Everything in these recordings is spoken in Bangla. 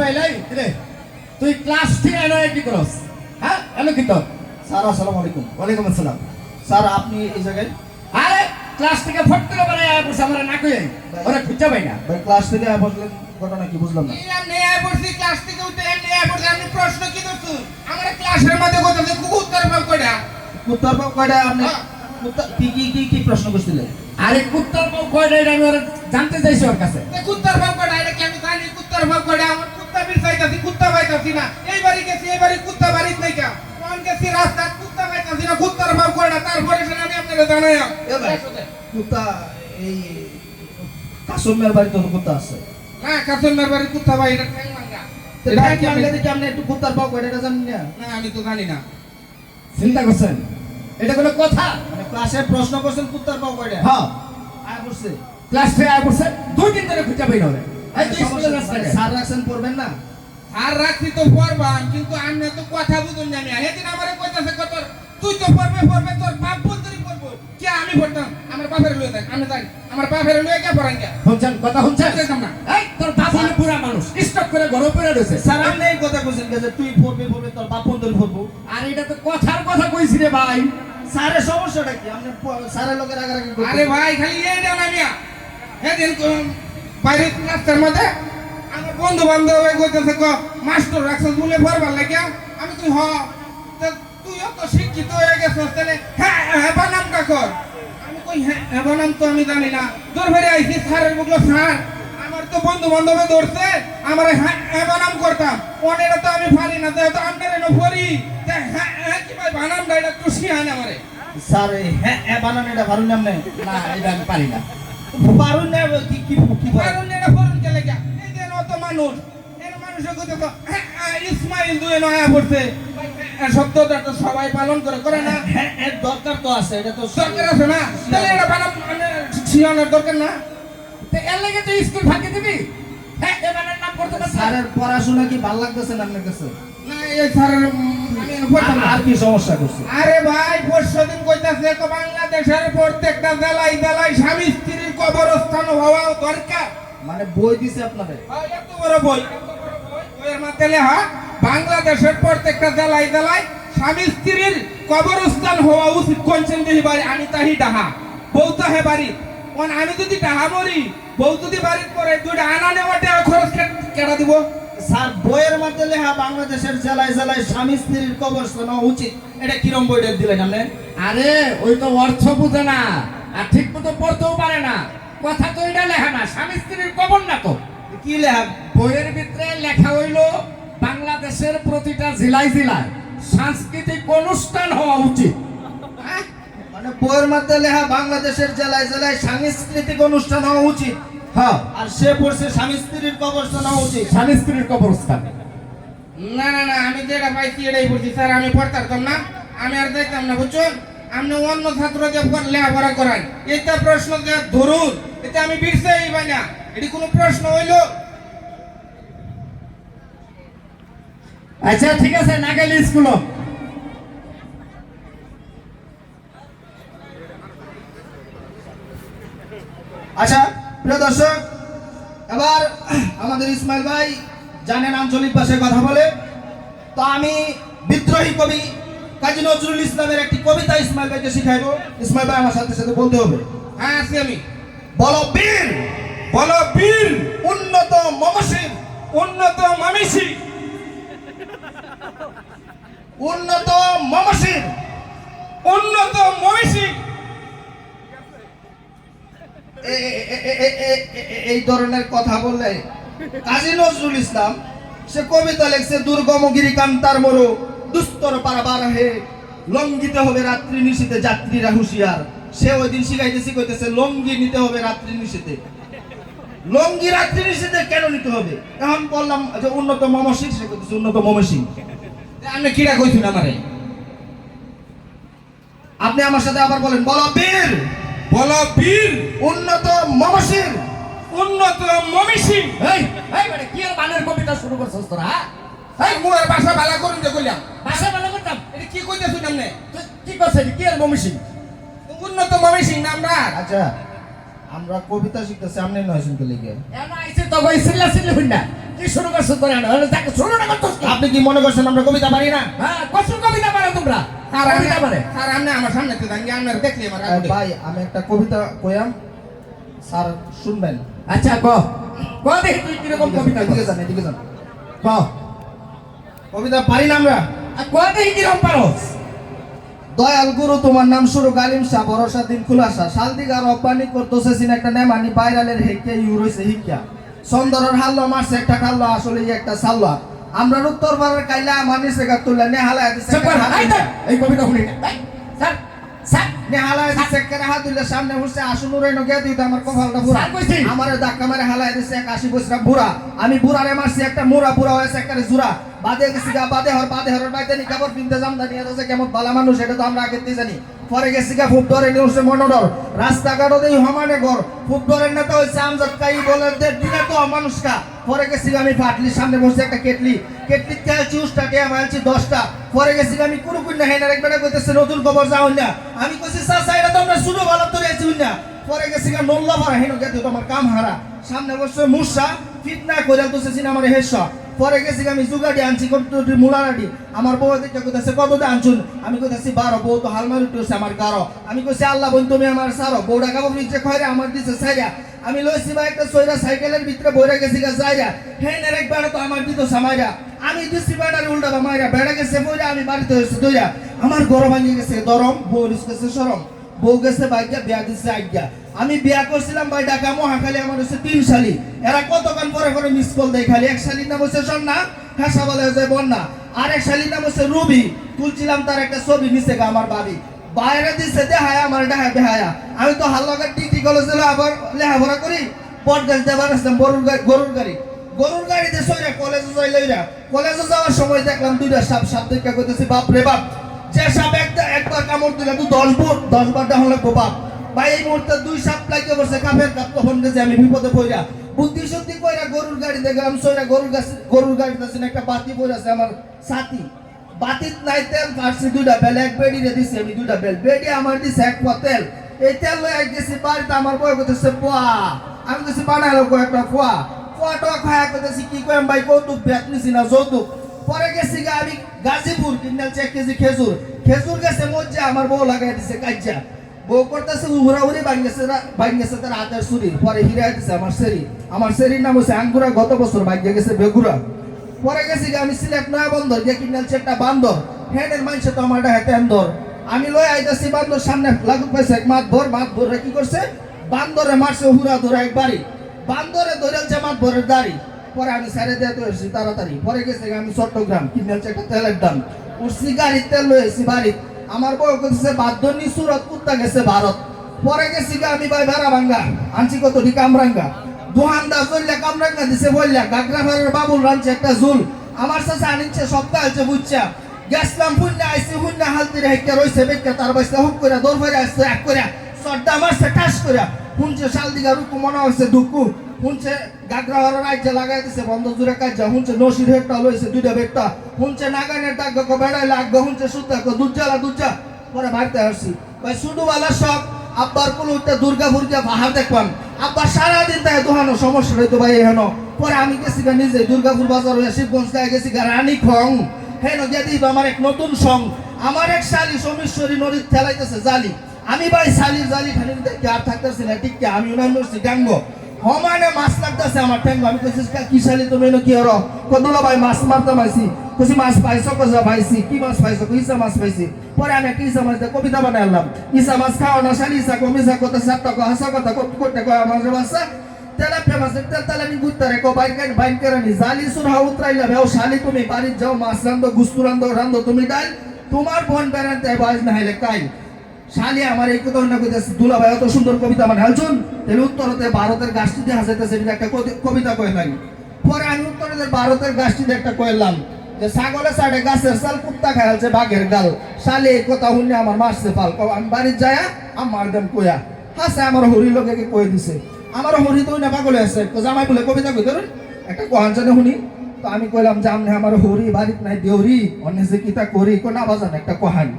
ইসমাইল এই রে তুই ক্লাস থেকে এনো কি করস? হ্যাঁ এনো কি তোর স্যার আসসালামু আলাইকুম। ওয়ালাইকুম আসসালাম। স্যার আপনি এই জায়গায়? আরে ক্লাস থেকে ফট করে বারে আয়া বসে আমরা না কই ওরা খুঁজে পাই না। ভাই ক্লাস থেকে আয় বসলেন ঘটনা কি বুঝলাম না। এমনি আয় পড়ছি ক্লাস থেকে উঠে এমনি আয় পড়ছি আপনি প্রশ্ন কি করছ? আমার ক্লাসের মধ্যে কথা যে উত্তর পাব কয়টা? উত্তর পাব কয়টা? আপনি হ্যাঁ। কি কি কি কি প্রশ্ন করছিলেন? আরে কুত্তার বউ কয়টা এটা আমি ওরা জানতে চাইছি ওর কাছে। কুত্তার ভাব কয়টা এটা কি আমি জানি? কুত্তার ভাব কয়টা? আমার কুত্তা পাইতাছি না। এই বাড়ি গেছি এই বাড়ি কুত্তা বাড়িত নাই কা কোন গেছি রাস্তা কুত্তা পাইতাছি না কুত্তার ভাব কয়টা তারপরে সেটা আমি আপনাকে জানাই কুত্তা এই কাসমের বাড়িতে তো কুত্তা আছে? না কাসমের বাড়ি কুত্তা ভাই এটা ঠ্যাং ভাঙা। এটা কি আমি আপনি আপনি একটু কুত্তার পাও কয়টা এটা জানেন না? না আমি তো জানি না। চিন্তা করছেন? এটা কোনো কথা? মানে ক্লাসে প্রশ্ন করছেন কুত্তার পাও কয়টা? হ্যাঁ। বসছে ক্লাস থেকে আয়া বসে দুই দিন ধরে খুঁজে পাই না তুই না রাখছেন পড়বেন না? আর রাখছি তো পড়বাম কিন্তু আমি তো কথা বুঝুন জানি সেদিন আমারে কইতাছে কত তুই তো পড়বে পড়বে তোর বাপ বন্ধুরি পড়ব। কে আমি পড়তাম? আমার বাপের লয়ে দেখ আমি জানি আমার বাপের লয়ে কে পড়ান কে শুনছেন কথা শুনছেন? না। এই তোর বাপ হলো পুরা মানুষ। স্টক করে ঘর উপরে রয়েছে। স্যার আপনি এই কথা কইছেন যে তুই পড়বে পড়বে তোর বাপ বন্ধুর পড়ব। আর এটা তো কথার কথা কইছি রে ভাই। স্যারের সমস্যাটা কি? আপনি স্যারের লোকের আগারাগি করতেছেন। আরে ভাই খালি এই দেন আমি সেদিন ক- বাইরে মধ্যে আমার বন্ধু বান্ধব কইতেছে, ক, মাস্টার রাখছিস বলে পড়বার লাগিয়া আমি তুই হ তুইও তো শিক্ষিত হয়ে গেছিস হ্যাঁ হ্যাঁ বানামটা কর। আমি কই হ্যাঁ বানাম তো আমি জানি না। তোর ফেরে আইছি, স্যারের বুকলো, স্যার, আমার তো বন্ধু বান্ধবে আমার হ্যাঁ হ্যাঁ বানাম করতাম। অনেরা তো আমি পারি না, যেহেতু আমরা এনে তা হ্যাঁ হ্যাঁ কি ভাই বানামটা এটা একটু শিখান আমারে। স্যার হ্যাঁ হ্যাঁ বানান, এটা পারুন না আপনি না, এটা আমি পারি না। পারুন না কি কি কি পারেন? কারণ এটা ফরন কে এই যে অত মানুষ এর মানুষের কথা তো ইসমাইল দুয়ে নয়া পড়ছে। শব্দটা তো সবাই পালন করে করে না? হ্যাঁ দরকার তো আছে এটা তো দরকার আছে না? তাহলে এটা বানাম শিয়ানোর দরকার না? তো এর লাগে তুই স্কুল ফাঁকি দিবি? হ্যাঁ এবারের নাম করতে পারছিস স্যারের পড়াশোনা কি ভালো লাগতেছে না আপনার কাছে? না এই স্যারের আর- কি সমস্যা করছে? আরে ভাই পরশু দিন কইতাছে তো বাংলাদেশের প্রত্যেকটা জেলায় জেলায় স্বামী স্ত্রীর কবরস্থান হওয়া দরকার। মানে বই দিছে আপনাদের? হ্যাঁ, এত বড় বই। বইয়ের মধ্যে লেখা বাংলাদেশের প্রত্যেকটা জেলায় জেলায় স্বামী স্ত্রীর কবরস্থান হওয়া উচিত কোনছেন দেহি বাড়ি আমি তাহি ডাহা বউ তো হে বাড়ি। কোন আমি যদি ডাহা মরি বউ যদি বাড়ির পরে দুইটা আনা নেওয়া টাকা খরচ কেটা দিব? স্যার বইয়ের মধ্যে লেখা বাংলাদেশের জেলায় জেলায় স্বামী স্ত্রীর কবরস্থান হওয়া উচিত। এটা কিরম বইটা দিলেন আপনি? আরে ওই তো অর্থ বুঝে না। আর ঠিক মতো পড়তেও পারে না। কথা তো এটা লেখা না স্বামী স্ত্রীর কবর না তো। কি লেখা? বইয়ের ভিতরে লেখা হইল বাংলাদেশের প্রতিটা জেলায় জেলায় সাংস্কৃতিক অনুষ্ঠান হওয়া উচিত। হ্যাঁ? মানে বইয়ের মধ্যে লেখা বাংলাদেশের জেলায় জেলায় সাংস্কৃতিক অনুষ্ঠান হওয়া উচিত। হ্যাঁ। আর সে পড়ছে স্বামী স্ত্রীর কবরস্থান হওয়া উচিত। স্বামী স্ত্রীর কবরস্থান না না না আমি যেটা পাইছি এটাই বলছি। স্যার আমি পড়তাম না। আমি আর দেখতাম না বুঝছ? আপনি অন্য পর- লেখাপড়া করান এটা প্রশ্ন ধরুন, এটা আমি বিরসাই পাই না। এটি কোনো প্রশ্ন হইল? আচ্ছা ঠিক আছে না গেলে স্কুল। আচ্ছা প্রিয় দর্শক, এবার আমাদের ইসমাইল ভাই জানেন আঞ্চলিক ভাষায় কথা বলে। তো আমি বিদ্রোহী কবি কাজী নজরুল ইসলামের একটি কবিতা ইসমাইল ভাইকে শিখাইবো। ইসমাইল ভাই আমার সাথে সাথে বলতে হবে। হ্যাঁ আছি আমি। বলো বীর বলো বীর উন্নত মমশীর উন্নত মামিসি উন্নত মমশীর উন্নত মমিসি এই ধরনের কথা বললে কাজী নজরুল ইসলাম সে কবিতা লেখছে দুর্গম গিরি কান্তার মরো। দুস্তর পারাবার হে লঙ্গিতে হবে রাত্রি নিশীতে যাত্রীরা হুঁশিয়ার। সে ওই দিন শিখাইতেছি কইতেছে লঙ্গি নিতে হবে রাত্রি নিশীতে। লঙ্গি রাত্রি নিশীতে কেন নিতে হবে? এখন বললাম যে উন্নত মমসিং সে কইতেছে উন্নত মমসিং আপনি কিরা কইছেন আমারে? আপনি আমার সাথে আবার বলেন বলো বীর। বলো বীর। উন্নত মমসিং উন্নত মমিসি এই এই মানে কি আর বানের কবিতা শুরু করছিস তোরা হ্যাঁ? এই মুয়ের ভাষা ভালো করুন যে কইলাম ভাষা ভালো করতাম এটা কি কইতেছেন আপনি তুই কি করছিস কি আর মমিসিং উন্নত মমিসি না আমরা আচ্ছা আমরা কবিতা শিখতেছি আপনি নয় শুনতে লেগে। এনা আইছে তো কই সিল্লা সিল্লি হইনা কি শুরু করছ তোরা হলে তাকে শুরু না করতো আপনি কি মনে করছেন আমরা কবিতা পারি না? হ্যাঁ কত কবিতা পারো তোমরা। আর কবিতা পারে আর আমি আমার সামনে তো দাঁড়িয়ে আপনার দেখলি আমার ভাই আমি একটা কবিতা কইয়াম। স্যার শুনবেন। আচ্ছা ক। ক দেখি তুই কীরকম কবিতা এদিকে কবিতা যান এদিকে ক। কবিতা পারি না আমরা দয়াল গুরু তোমার নাম শুরু গালিম শাহ ভরসা দিন খুলাসা। করতেছে সিন একটা নেমানি বাইরালের হেকে ইউরইছে হিক্কা। সুন্দরের হাল্লো মারছে একটা খাল্লো আসলে একটা সাল্লা। আমরা উত্তর পাড়ার কাইলা তুললে নেহালা দিছে এই কবিতা শুনি না। স্যার স্যার নেহালা দিছে একটা হাত দিলে সামনে বসে আসুন উড়ে নগে দিই আমার কপালটা বুড়া। স্যার কইছি। আমারে ধাক্কা মারে দিছে এক আশি বছরা বুড়া। আমি বুড়ারে মারছি একটা মুড়া বুড়া হয়েছে একটা জুরা বাদে গেছি গা, বাদে হর বাদে হর বাইতে নি কাপড় পিনতে যাম জানি যে কেমন বালা মানুষ, এটা তো আমরা আগে দিয়ে জানি। পরে গেছি গা খুব ডরে নিউসে মনোডর। রাস্তাঘাটও দেই সমানে ঘর। খুব ডরের নেতা হয়েছে আমজাদ কাই বলে, দে দিনে তো মানুষ কা। পরে গেছি আমি ফাটলি সামনে বসে একটা কেটলি। কেটলি খেলছি উষ্টা টিয়া মারছি দশটা। পরে গেছি আমি কোনো কুন্না হেনার একবার কইতেছে, নতুন খবর যাও না। আমি কইছি চাচা এটা তো আমরা শুরু ভালো তো আছি না পরে গেছি গা, নল্লা ভরা হেন গেতে তোমার কাম হারা সামনে বসে মুসা ফিটনা করে তো সেদিন আমার হেস। পরে গেছি, আমি জুগাড়ি আনছি, কত মুলারাডি আমার বউ দেখতে কইতাছে কত দে আনছুন? আমি কইতাছি, বারো, বউ তো হালমারি উঠেছে আমার গারো। আমি কইছি, আল্লাহ বোন, তুমি আমার সারো। বউটা কাপড় নিচে খয়রা আমার দিছে সাইরা আমি লইছি বা একটা সইরা সাইকেলের ভিতরে বইরা গেছি গা, যাইরা। হেন একবার তো আমার দিত সামাইরা আমি দিছি, বেড়ার উল্টা বা মাইরা, বেড়া গেছে বইরা, আমি বাড়িতে হয়েছে দইরা। আমার গরম ভাঙিয়ে গেছে দরম বউ গেছে, সরম। বউ গেছে বাইকা বিয়া দিছে আজ্ঞা আমি বিয়া করছিলাম, ভাই ঢাকা মহাখালী আমার হচ্ছে তিন শালি। এরা কতক্ষণ পরে পরে মিস কল দেয় খালি? এক শালির নাম হচ্ছে সন্না হাসা বলে হচ্ছে বন্যা। আর এক শালির নাম হচ্ছে রুবি। তুলছিলাম তার একটা ছবি নিচে গা আমার বাবি বাইরে দিছে, দেহায়া, আমার দেহা, বেহায়া। আমি তো হাল্লাকার ডিগ্রি কলেজে আবার লেখাপড়া করি পট গাছ দেবার আসলাম গরুর গাড়ি গরুর গাড়ি। গরুর গাড়িতে সইরা কলেজে যাই লইরা। কলেজে যাওয়ার সময় দেখলাম দুইটা সাপ সাপ দেখা কইতেছি বাপ রে বাপ, যে সাপ একটা একবার কামড় দিলে তুই দশ বার দশ বার লাগবো, বাপ। ভাই, এই মুহূর্তে দুই সাপ লাগিয়ে বসে কাপের কাপ তখন গেছে আমি বিপদে পড়া বুদ্ধি শুদ্ধি কইরা গরুর গাড়ি দেখলাম সইরা গরুর গাছ, গরুর গাড়িতে আছে একটা বাতি পড়ে আছে আমার সাথী বাতিত নাই, তেল বেল, এক বেডি রে দিছি আমি বেল। বেডি আমার দিছে এক পা তেল। এই তেল লয়ে গেছি বাড়িতে, আমার পোয়া। আমি কিছু বানাইলো কয়েকটা পোয়া খায়া করতেছি কি কইম ভাই, কৌতুক ব্যাগ নিছি না, যৌতুক। পরে গেছি গা আমি গাজীপুর কিনাল এক কেজি খেজুর। খেজুর গেছে মজ্জা, আমার বউ লাগাই দিছে কাজ্জা বউ করতেছে উড়ি ভাঙ্গেছে ভাঙ্গেছে তার হাতের চুরি পরে হিরা দিছে আমার সেরি। আমার সেরির নাম হচ্ছে আঙ্গুরা, গত বছর ভাগ্যে গেছে বেগুরা। পরে গেছি আমি সিলেট নয়া বন্দর যে কিনাল একটা বান্দর, হেডের মাইনসে তো আমার হেতে আন্দর আমি লই আইতাছি বান্দর সামনে লাগু পাইছে এক মাত ভর মাত ভর কি করছে? বান্দরে মারছে হুরা ধরে এক বাড়ি। বান্দরে ধরেছে মাত ভরের দাড়ি। পরে আমি সারে দিয়ে এসেছি তাড়াতাড়ি। পরে গেছে আমি চট্টগ্রাম, কিনাল একটা তেলের দাম। উঠছি গাড়ির তেল এসেছি বাড়ি আমার বউ করতেছে বাদ্যনি সুরত কুত্তা গেছে ভারত। পরে গেছি আমি ভাই বেড়া ভাঙ্গা, আনছি কত ঠিক কামরাঙ্গা? দোহানদা চললে কামরাঙ্গা দিছে বললা গাগরা বাবুল রানছে একটা ঝুল। আমার সাথে আনিচ্ছে, সপ্তাহ আছে বুঝছা গেছলাম পুণ্যা আইসি পুণ্যা হালতি রেখে রইছে বেকা তার বাইসে হুক করে দৌড় ফেরে আসছে, এক করে সর্দা মারছে, ঠাস করে শুনছে শাল দিঘা রুকু, মনে হচ্ছে দুকু শুনছে গাগরা ভাড়ের রাজ্য লাগাই দিছে, বন্ধ জুড়ে কাজ শুনছে, নসির হেডটা লইছে, দুইটা বেডটা। শুনছে, নাগানের গো বেড়াইলে আগ শুনছে গো দুজ্জালা দুজ্জা পরে বাড়িতে আসছি। ভাই শুধুওয়ালা সব, আব্বার একটা দুর্গা ফুর্গা বাহার দেখলাম আব্বার সারাদিন তাই দোহানো, সমস্যা রইতো ভাই এখানো পরে আমি গেছি গা নিজে দুর্গাপুর বাজার হয়ে শিবগঞ্জ গায়ে গেছি গা রানী খং। হেন, গিয়ে দিব, আমার এক নতুন সং। আমার এক শালি সমেশ্বরী নদীর খেলাইতেছে জালি। আমি ভাই, শালির জালি খালি দেখি আর থাকতেছি না ঠিক আমি উনার নড়ছি ডাঙ্গ। সমানে মাছ লাগতেছে আমার ঠ্যাঙ্গ আমি কইছি, "কা- শালি তুমি? এনো কি হরো? কদুলা ভাই, মাছ মারতে পাইছি কইছি, মাছ পাইছো কজা পাইছি। কি মাছ পাইছো? ইসা মাছ পাইছি। পরে আমি একটা ইসা মাছ কবিতা বানাইলাম ইসা মাছ খাওয়া না শালি, ইসা কমিসা কথা সাতটা কো, হাসা কথা করতে কয় আমার বাসা তেলা ফেমাস তেল তেলা নি গুত্তারে কো, বাইর কান বাইন কেরানি জালি সুরহা উতরাইলা বেও শালি, তুমি বাড়ি যাও, মাছ রান্ধো, গুস্তু রান্ধো রান্ধো, তুমি ডাল। তোমার বোন বেড়াতে বাজ না হইলে কাই শালি আমার এই কথা অন্য কইতেছে দুলা ভাই অত সুন্দর কবিতা মানে হালছুন তাহলে উত্তরতে ভারতের গাছটিতে হাসাইতেছে এটা একটা কবিতা কইলাম পরে আমি উত্তরতে ভারতের গাছটিতে একটা কইলাম, যে ছাগলের সাইডে গাছের সাল কুত্তা খাইছে বাঘের গাল। শালি এই কথা শুনে আমার মারছে পাল। আমি বাড়ির যায়া আমার দেন কইয়া। হাসে আমার হরি লোকে কই দিছে? আমার হরি তো না পাগল আছে। জামাই বলে কবিতা কই ধরুন। একটা কোহান জানে শুনি। তো আমি কইলাম যে আমনে আমার হরি বাড়িত নাই দেউরি, অন্য যে কিতা করি কোন না বাজান একটা কোহানি।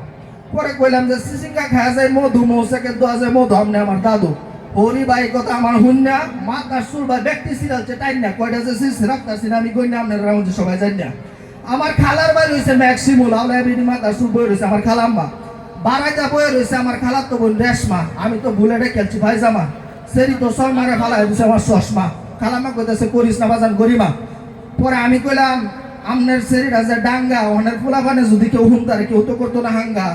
পরে কইলাম যে সিসিঙ্গা খাওয়া যায়, মধু মৌসাকে দেওয়া যায়, মধু আমনে আমার দাদু। ওরি ভাই কথা আমার হুন না মাথার চুল বা ব্যক্তি সিরালছে টাইম না। কয়টা যে সিস রাখতাছি না, আমি কই না, আপনার রাউন্ডে সবাই জানি না। আমার খালার বাড়ি হইছে ম্যাক্সিমুল আওলা বিনি মাথার চুল বই রইছে আমার খালাম্মা বারাইটা বই রইছে আমার খালার তো বোন রেশমা। আমি তো ভুলে রেখেছি ভাই জামা সেরি তো সব মারে ফালাই দিছে আমার চশমা। খালাম্মা কইতেছে, করিস না বাজান, গরিমা। পরে আমি কইলাম, আমনের শরীর আছে ডাঙ্গা ওনের ফুলা পানে যদি কেউ হুমতারে কেউ তো করতো না হাঙ্গা।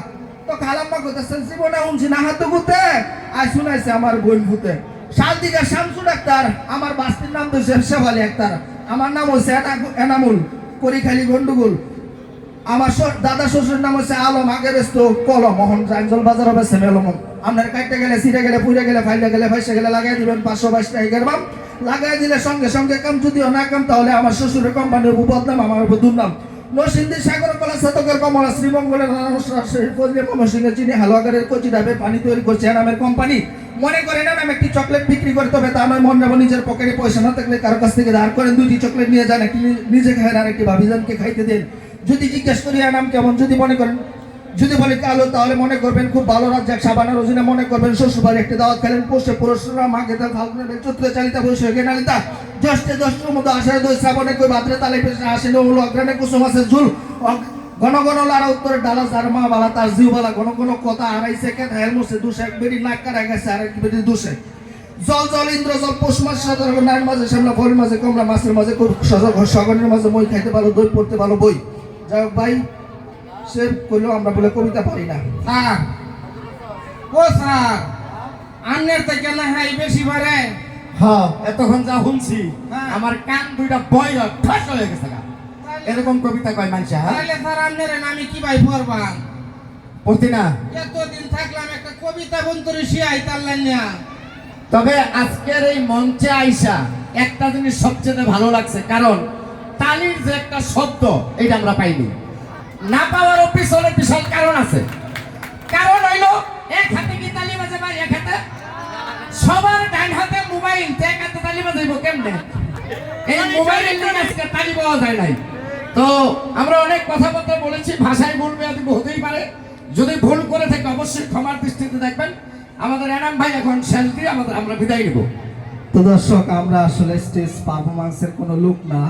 আমার ভূতে আমার বাস্তির নাম তো শেফালি আমার নাম হচ্ছে এনামুল করিখালি গন্ডুগুল। আমার দাদা শ্বশুর নাম হচ্ছে আলম, আগের কলম মোহন বাজার হবে সেমেলমন আপনার কাটতে গেলে সিটে গেলে, পুড়ে গেলে, ফাইলে গেলে, ফাইসে গেলে লাগাই দিবেন, পাঁচশো বাইশ টাকা লাগাই দিলে সঙ্গে সঙ্গে কাম, যদিও না কাম, তাহলে আমার শ্বশুরের কোম্পানির উপর বদনাম, আমার উপর দুর্নাম। নরসিংদী সাগর কলা শতকের কমলা শ্রীমঙ্গলের ময়মনসিংহের চিনি হালুয়াগারের কচি ডাবে পানি তৈরি করছে নামের কোম্পানি মনে করে না আমি একটি চকলেট বিক্রি করে, তবে তা নয় মন নেব নিজের পকেটে পয়সা না থাকলে কারও কাছ থেকে ধার করেন দুটি চকলেট নিয়ে যান, একটি নিজে খায় আর একটি ভাবিজানকে খাইতে দেন। যদি জিজ্ঞেস করি নাম কেমন, যদি মনে করেন যদি বলি কালো, তাহলে মনে করবেন খুব ভালো রাজ্জাক সাবানের রোজিনা মনে করবেন শ্বশুরবাড়ি একটি দাওয়াত খেলেন, পোষে পুরুষরা, মাকে তার ফাল্গুনের চৈত্রে চালিতা বৈশাখে নালিতা, জ্যৈষ্ঠে জ্যৈষ্ঠের মতো আষাঢ়ে দই শ্রাবণে কই ভাদ্রে তালে পেশে আসেনি হলো অগ্রাণে কুসুম আছে ঝুল ঘন ঘন লারা উত্তরে ডালা যার মা বালা তার জিউ বালা ঘন ঘন কথা আড়াই সেকেন্ড হেল মুছে দুশে এক বেরি নাক কাটা গেছে আর এক বেরি দুশে জল জল, ইন্দ্র, জল পৌষ মাস সাধারণ নাইন মাঝে সামলা ফল মাঝে কমলা, মাছের মাঝে সগনের মাঝে মই খাইতে ভালো দই পড়তে ভালো বই। যাই হোক ভাই সে করলেও আমরা বলে কবিতা পারি না। স্যার ও স্যার আন্নের থেকে না হাই বেশি বাড়ে? হ্যাঁ এতক্ষণ যা শুনছি হ্যাঁ। আমার কান দুইটা বয় ঠাস হয়ে গেছে। এরকম কবিতা কয় মানুষ হ্যাঁ? তাহলে স্যার আন্নের আমি কি ভাই পড়বাম পড়তি না এতদিন থাকলাম একটা কবিতা বন্ধুরে শিয়াই তাল্লেন না তবে আজকের এই মঞ্চে আইসা একটা জিনিস সবচেয়ে ভালো লাগছে কারণ তালির যে একটা শব্দ এটা আমরা পাইনি। না পাওয়ারও পিছনে বিশাল কারণ আছে। কারণ হইল এক হাতে কি তালি বাজে ভাই এক হাতে। সবার ডান হাতে মোবাইল তো এক হাতে তালি বাজাইব কেমনে? এই মোবাইলের লিগে আজকে তালি পাওয়া যায় নাই। তো আমরা অনেক কথাবার্তা বলেছি ভাষায় ভুল বেয়াদি হতেই পারে। যদি ভুল করে থাকে অবশ্যই ক্ষমার দৃষ্টিতে দেখবেন। আমাদের এনাম ভাই এখন শেষ দিয়ে আমাদের আমরা বিদায় নেব। তো দর্শক আমরা আসলে স্টেজ পারফরমেন্সের কোনো লুক না।